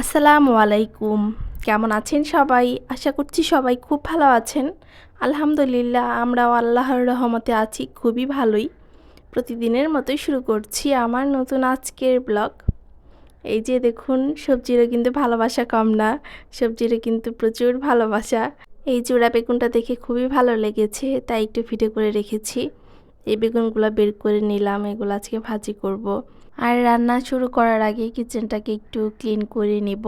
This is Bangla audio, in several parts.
আসসালামু আলাইকুম। কেমন আছেন সবাই? আশা করছি সবাই খুব ভালো আছেন। আলহামদুলিল্লাহ, আমরাও আল্লাহর রহমতে আছি, খুবই ভালোই। প্রতিদিনের মতোই শুরু করছি আমার নতুন আজকের ব্লগ। এই যে দেখুন, সবজিরও কিন্তু ভালোবাসা কম না, সবজিরও কিন্তু প্রচুর ভালোবাসা। এই জোড়া বেগুনটা দেখে খুবই ভালো লেগেছে, তাই একটু ফিটে করে রেখেছি। এই বেগুনগুলো বের করে নিলাম, এগুলো আজকে ভাজি করব। আর রান্না শুরু করার আগে কিচেনটাকে একটু ক্লিন করে নেব।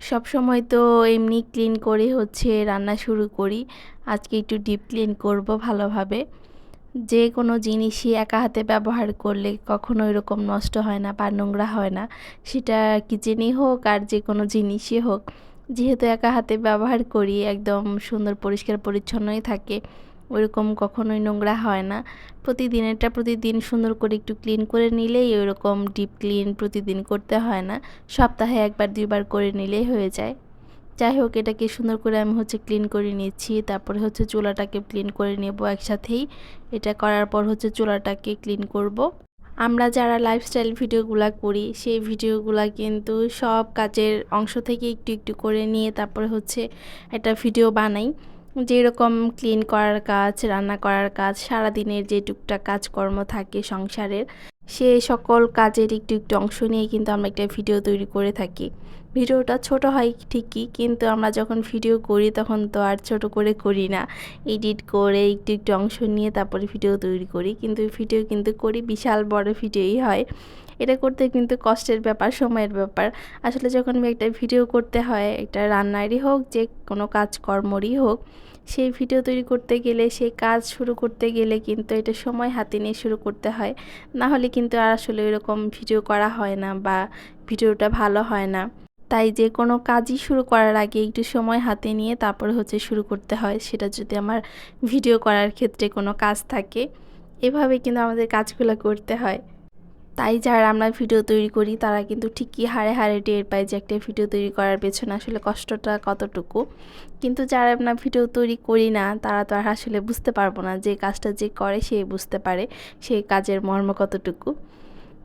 সব সময় তো এমনি ক্লিন করে হচ্ছে রান্না শুরু করি। আজকে একটু ডিপ ক্লিন করব ভালোভাবে। যে কোনো জিনিসই একা হাতে ব্যবহার করলে কখনো এরকম নষ্ট হয় না বা নোংরা হয় না। সেটা কিচেনই হোক আর যে কোনো জিনিসই হোক। যেহেতু একা হাতে ব্যবহার করি, একদম সুন্দর পরিষ্কার পরিচ্ছন্নই থাকে। ওইরকম কখনোই নোংরা হয় না। প্রতিদিন এটা প্রতিদিন সুন্দর করে একটু ক্লিন করে নিলেই ওইরকম ডিপ ক্লিন প্রতিদিন করতে হয় না। সপ্তাহে একবার, দুইবার করে নিলেই হয়ে যায়। যাই হোক, এটাকে সুন্দর করে আমি হচ্ছে ক্লিন করে নিচ্ছি। তারপরে হচ্ছে চুলাটাকে ক্লিন করে নেব একসাথেই। এটা করার পর হচ্ছে চুলাটাকে ক্লিন করব। আমরা যারা লাইফস্টাইল ভিডিওগুলো করি, সেই ভিডিওগুলো কিন্তু সব কাজের অংশ থেকে একটু একটু করে নিয়ে তারপরে হচ্ছে একটা ভিডিও বানাই। যেরকম ক্লিন করার কাজ, রান্না করার কাজ, সারাদিনের যে টুকটাক কাজকর্ম থাকে সংসারের, সে সকল কাজের একটু একটু অংশ নিয়ে কিন্তু আমরা একটা ভিডিও তৈরি করে থাকি। ভিডিওটা ছোট হয় ঠিকই, কিন্তু আমরা যখন ভিডিও করি তখন তো আর ছোট করে করি না। এডিট করে একটু একটু অংশ নিয়ে তারপরে ভিডিও তৈরি করি। কিন্তু ভিডিও কিন্তু করি, বিশাল বড় ভিডিওই হয়। এটা করতে কিন্তু কষ্টের ব্যাপার, সময়ের ব্যাপার। আসলে যখন একটা ভিডিও করতে হয়, একটা রান্নারই হোক, যে কোনো কাজকর্মরই হোক, সেই ভিডিও তৈরি করতে গেলে, সেই কাজ শুরু করতে গেলে কিন্তু এটা সময় হাতে নিয়ে শুরু করতে হয়। না হলে কিন্তু আর আসলে এরকম ভিডিও করা হয় না বা ভিডিওটা ভালো হয় না। তাই যে কোনো কাজই শুরু করার আগে একটু সময় হাতে নিয়ে তারপর হচ্ছে শুরু করতে হয়। সেটা যদি আমার ভিডিও করার ক্ষেত্রে কোনো কাজ থাকে, এভাবে কিন্তু আমাদের কাজগুলো করতে হয়। তাই যারা আমরা ভিডিও তৈরি করি, তারা কিন্তু ঠিকই হারে হারে টের পায় যে একটা ভিডিও তৈরি করার পেছনে আসলে কষ্টটা কতটুকু। কিন্তু যারা আমরা ভিডিও তৈরি করি না, তারা তো আর আসলে বুঝতে পারব না যে কাজটা যে করে সে বুঝতে পারে সেই কাজের মর্ম কতটুকু।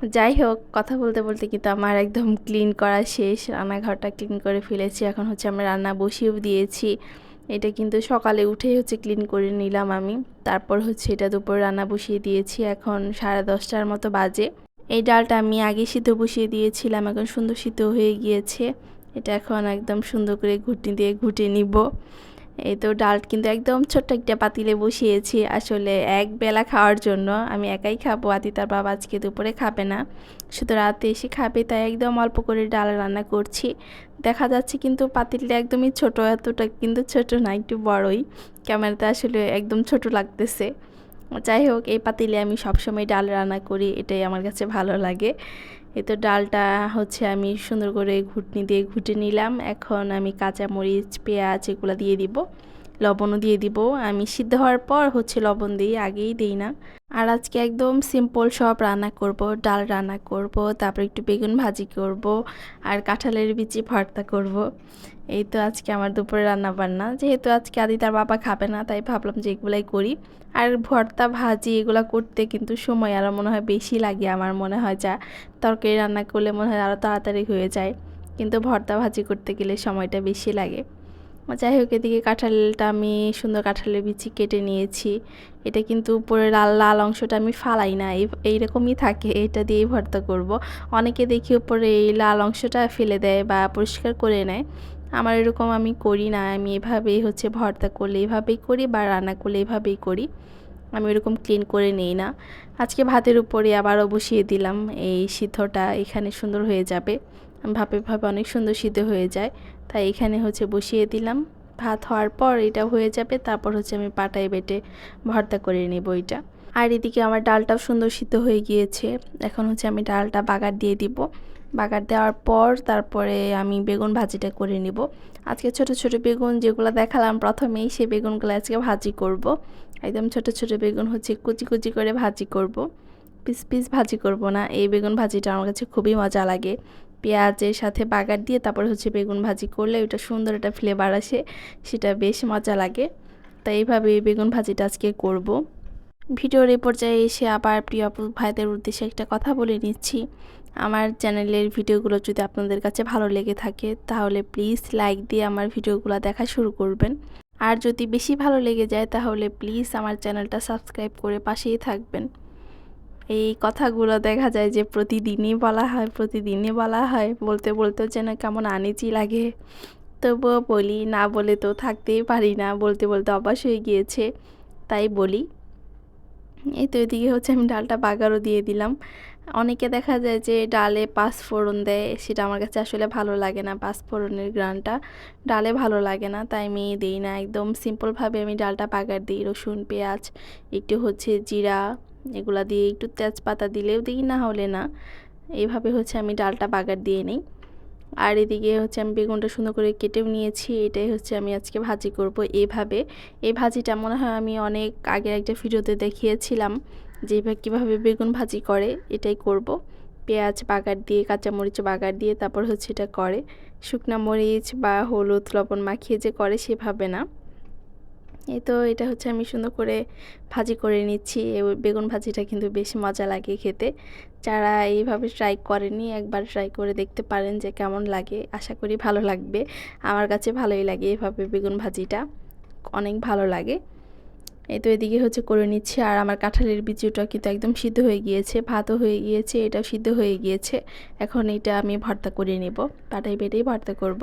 যাই হোক, কথা বলতে বলতে কিন্তু আমার একদম ক্লিন করা শেষ। রান্নাঘরটা ক্লিন করে ফেলেছি। এখন হচ্ছে আমরা রান্না বসিয়েও দিয়েছি। এটা কিন্তু সকালে উঠেই হচ্ছে ক্লিন করে নিলাম আমি। তারপর হচ্ছে এটা দুপুর রান্না বসিয়ে দিয়েছি। এখন সাড়ে দশটার মতো বাজে। এই ডালটা আমি আগে সিদ্ধ বসিয়ে দিয়েছিলাম। এখন সুন্দর সিদ্ধ হয়ে গিয়েছে। এটা এখন একদম সুন্দর করে ঘুটনি দিয়ে ঘুটে নিব। এই তো ডাল কিন্তু একদম ছোট্ট একটা পাতিলে বসিয়েছি আসলে এক বেলা খাওয়ার জন্য। আমি একাই খাব, আদি তার বাবা আজকে দুপুরে খাবে না। শুধু রাতে এসে খাবে, তাই একদম অল্প করে ডাল রান্না করছি। দেখা যাচ্ছে কিন্তু পাতিলটা একদমই ছোট, এতটা কিন্তু ছোট না, একটু বড়ই। ক্যামেরাতে আসলে একদম ছোট লাগতেছে। যাই হোক, এই পাতিলে আমি সবসময় ডাল রান্না করি, এটাই আমার কাছে ভালো লাগে। তো ডালটা হচ্ছে আমি সুন্দর করে ঘুটনি দিয়ে ঘুটে নিলাম। এখন আমি কাঁচা মরিচ পেঁয়াজ এগুলো দিয়ে দিব। লবণও দিয়ে দিব। আমি সিদ্ধ হওয়ার পর হচ্ছে লবণ দিই আগেই দিই না। আর আজকে একদম সিম্পল সব রান্না করব, ডাল রান্না করব, তারপর একটু বেগুন ভাজি করব আর কাঁঠালের বিচি ভর্তা করব। এই তো আজকে আমার দুপুরে রান্না বান্না যেহেতু আজকে আদি তার বাবা খাবে না, তাই ভাবলাম যে এগুলাই করি। আর ভর্তা, ভাজি এগুলো করতে কিন্তু সময় আরও মনে হয় বেশি লাগে আমার মনে হয় যা। তরকারি রান্না করলে মনে হয় আরও তাড়াতাড়ি হয়ে যায়। কিন্তু ভর্তা, ভাজি করতে গেলে সময়টা বেশি লাগে। যাই হোক, এদিকে কাঁঠালটা আমি সুন্দর কাঁঠালের বিচি কেটে নিয়েছি। এটা কিন্তু উপরে লাল লাল অংশটা আমি ফালাই না এইরকমই থাকে, এটা দিয়েই ভর্তা করব। অনেকে দেখি উপরে এই লাল অংশটা ফেলে দেয় বা পরিষ্কার করে নেয়। আমার এরকম আমি করি না, আমি এভাবেই হচ্ছে ভর্তা করলে এভাবেই করি বা রান্না করলে এভাবেই করি। আমি এরকম ক্লিন করে নেই না। আজকে ভাতের উপরে আবারও বসিয়ে দিলাম, এই সিদ্ধটা এখানে সুন্দর হয়ে যাবে। ভাপে ভাবে অনেক সুন্দর সিদ্ধ হয়ে যায়। তাই এখানে হচ্ছে বসিয়ে দিলাম। ভাত হওয়ার পর এটা হয়ে যাবে। তারপর হচ্ছে আমি পাটায় বেটে ভর্তা করে নেব এটা। আর এদিকে আমার ডালটাও সুন্দর সিদ্ধ হয়ে গিয়েছে। এখন হচ্ছে আমি ডালটা বাগার দিয়ে দিব। বাগার দেওয়ার পর তারপরে আমি বেগুন ভাজিটা করে নিব। আজকে ছোট ছোট বেগুন যেগুলো দেখালাম প্রথমেই, সেই বেগুনগুলো আজকে ভাজি করব। একদম ছোট ছোট বেগুন হচ্ছে কুচি কুচি করে ভাজি করব। পিস পিস ভাজি করব না। এই বেগুন ভাজিটা আমার কাছে খুবই মজা লাগে। পেঁয়াজের সাথে বাগার দিয়ে তারপর হচ্ছে বেগুন ভাজি করলে ওটা সুন্দর একটা ফ্লেভার আসে, সেটা বেশ মজা লাগে। তাই এইভাবে বেগুন ভাজিটা আজকে করব। ভিডিওর এই পর্যায়ে এসে আবার প্রিয় আপু ভাইদের উদ্দেশ্যে একটা কথা বলে নিচ্ছি। আমার চ্যানেলের ভিডিওগুলো যদি আপনাদের কাছে ভালো লেগে থাকে, তাহলে প্লিজ লাইক দিয়ে আমার ভিডিওগুলো দেখা শুরু করবেন। আর যদি বেশি ভালো লেগে যায়, তাহলে প্লিজ আমার চ্যানেলটা সাবস্ক্রাইব করে পাশেই থাকবেন। এই কথাগুলো দেখা যায় যে প্রতিদিনই বলা হয়, প্রতিদিনই বলা হয়। বলতে, বলতেও যেন কেমন আনিজি লাগে। তবুও বলি, না বলে তো থাকতেই পারি না। বলতে বলতে অভ্যাস হয়ে গিয়েছে, তাই বলি। এই তো এদিকে হচ্ছে আমি ডালটা বাগারও দিয়ে দিলাম। অনেকে দেখা যায় যে ডালে পাঁচ ফোড়ন দেয়, সেটা আমার কাছে আসলে ভালো লাগে না, পাঁচ ফোড়নের গ্রানটা। ডালে ভালো লাগে না, তাই আমি দিই না। একদম সিম্পলভাবে আমি ডালটা বাগার দিই, রসুন, পেঁয়াজ, একটু হচ্ছে জিরা এগুলা দিয়ে একটু তেজপাতা দিলেও দিই, না হলে না। এইভাবে হচ্ছে আমি ডালটা বাগার দিয়ে নিই। আর এদিকে হচ্ছে আমি বেগুনটা সুন্দর করে কেটেও নিয়েছি। এটাই হচ্ছে আমি আজকে ভাজি করব এভাবে। এই ভাজিটা মনে হয় আমি অনেক আগের একটা ভিডিওতে দেখিয়েছিলাম যে কীভাবে বেগুন ভাজি করে, এটাই করব। পেঁয়াজ বাগার দিয়ে, কাঁচামরিচ বাগার দিয়ে, তারপর হচ্ছে এটা করে। শুকনা মরিচ বা হলুদ, লবণ মাখিয়ে যে করে সেভাবে না। এই তো এটা হচ্ছে আমি সুন্দর করে ভাজি করে নিচ্ছি। বেগুন ভাজিটা কিন্তু বেশি মজা লাগে খেতে। যারা এইভাবে ট্রাই করেনি, একবার ট্রাই করে দেখতে পারেন যে কেমন লাগে। আশা করি ভালো লাগবে। আমার কাছে ভালোই লাগে এভাবে বেগুন ভাজিটা। অনেক ভালো লাগে। এই তো এদিকে হচ্ছে করে নিচ্ছি। আর আমার কাঁঠালের বিচুটা কিন্তু একদম সিদ্ধ হয়ে গিয়েছে, ভাতও হয়ে গিয়েছে এটা সিদ্ধ হয়ে গিয়েছে। এখন এটা আমি ভর্তা করে নেব। পাটাই বেটেই ভর্তা করব।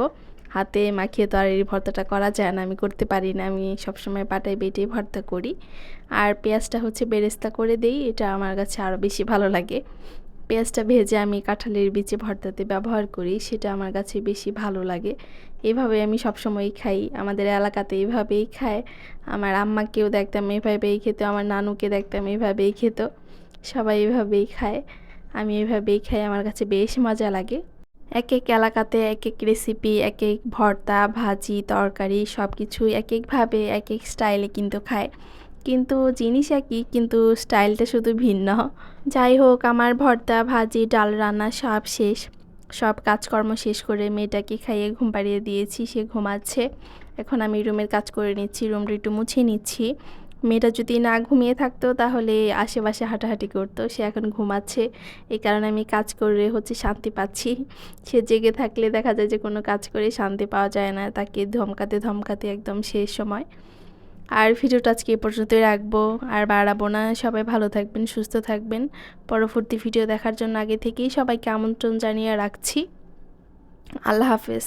হাতে মাখিয়ে তো আর এই ভর্তাটা করা যায় না, আমি করতে পারি না। আমি সবসময় পাটায় বেটেই ভর্তা করি। আর পেঁয়াজটা হচ্ছে বেরেস্তা করে দেই, এটা আমার কাছে আরও বেশি ভালো লাগে। পেঁয়াজটা ভেজে আমি কাঁঠালের বিচে ভর্তাতে ব্যবহার করি, সেটা আমার কাছে বেশি ভালো লাগে। এভাবে আমি সবসময়ই খাই। আমাদের এলাকাতে এভাবেই খায়। আমার আম্মাকেও দেখতাম এভাবেই খেত, আমার নানুকে দেখতাম এভাবেই খেত। সবাই এভাবেই খায়। আমি এভাবেই খাই, আমার কাছে বেশ মজা লাগে। এক এক এলাকাতে এক এক রেসিপি এক এক ভর্তা, ভাজি, তরকারি সব কিছুই এক একভাবে এক এক স্টাইলে কিন্তু খায়। কিন্তু জিনিস একই, কিন্তু স্টাইলটা শুধু ভিন্ন। যাই হোক, আমার ভর্তা, ভাজি, ডাল রান্না সব শেষ। সব কাজকর্ম শেষ করে মেয়েটাকে খাইয়ে ঘুম পাড়িয়ে দিয়েছি, সে ঘুমাচ্ছে। এখন আমি রুমের কাজ করে নিচ্ছি, রুমটা একটু মুছে নিচ্ছি। মেয়েটা যদি না ঘুমিয়ে থাকতো, তাহলে আশেপাশে হাঁটাহাঁটি করতো। সে এখন ঘুমাচ্ছে। এই কারণে আমি কাজ করে হচ্ছে শান্তি পাচ্ছি। সে জেগে থাকলে দেখা যায় যে কোনো কাজ করে শান্তি পাওয়া যায় না। তাকে ধমকাতে ধমকাতে একদম শেষ সময়। আর ভিডিওটা আজকে এ পর্যন্তই রাখব। আর বাড়াবো না। সবাই ভালো থাকবেন, সুস্থ থাকবেন। পরবর্তী ভিডিও দেখার জন্য আগে থেকেই সবাইকে আমন্ত্রণ জানিয়ে রাখছি। আল্লাহ হাফেজ।